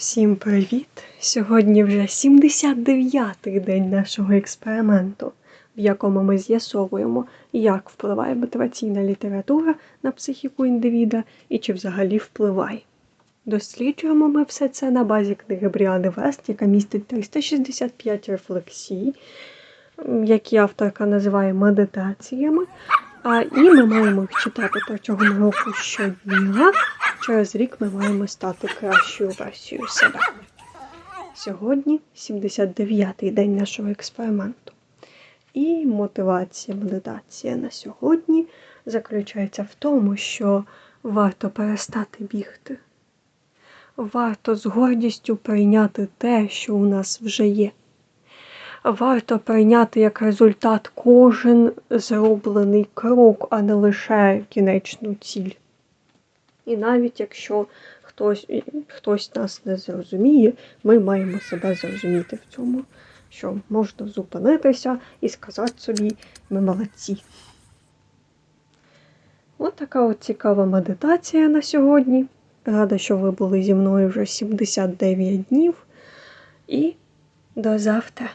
Всім привіт! Сьогодні вже 79-й день нашого експерименту, в якому ми з'ясовуємо, як впливає мотиваційна література на психіку індивіда і чи взагалі впливає. Досліджуємо ми все це на базі книги Бріани Вест, яка містить 365 рефлексій, які авторка називає медитаціями. А і ми маємо їх читати протягом року щодня. Через рік ми маємо стати кращою версією себе. Сьогодні 79-й день нашого експерименту. І мотивація медитація на сьогодні заключається в тому, що варто перестати бігти. Варто з гордістю прийняти те, що у нас вже є. Варто прийняти як результат кожен зроблений крок, а не лише кінечну ціль. І навіть якщо хтось, хтось нас не зрозуміє, ми маємо себе зрозуміти в цьому, що можна зупинитися і сказати собі, ми молодці. От така от цікава медитація на сьогодні. Рада, що ви були зі мною вже 79 днів. І до завтра.